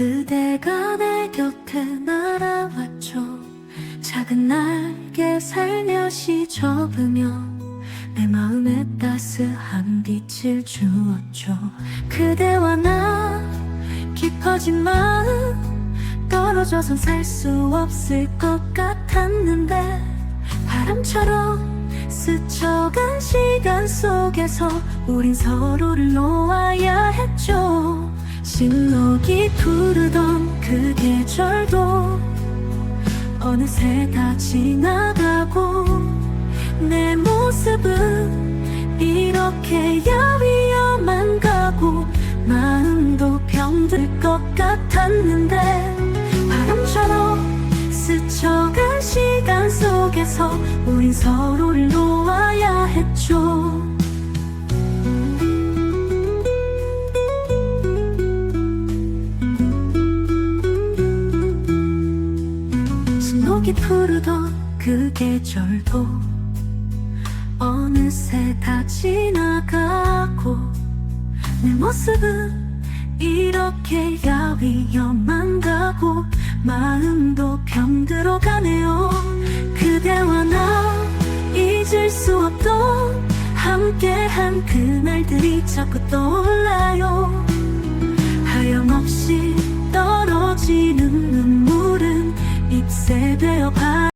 그대가 내 곁에 날아왔죠. 작은 날개 살며시 접으며 내 마음에 따스한 빛을 주었죠. 그대와 나 깊어진 마음 떨어져선 살 수 없을 것 같았는데 바람처럼 스쳐간 시간 속에서 우린 서로를 놓아 신록이 부르던 그 계절도 어느새 다 지나가고 내 모습은 이렇게 야위어만 가고 마음도 병들 것 같았는데 바람처럼 스쳐간 시간 속에서 우린 서로를 놓아야 했죠 신록이 푸르던 그 계절도. 어느새 다 지나가고 내 모습은 이렇게 야위어만 가고 마음도 병들어 가네요. 그대와 나 잊을 수 없던 함께한 그날들이 자꾸 떠올라요 그대 되어 봐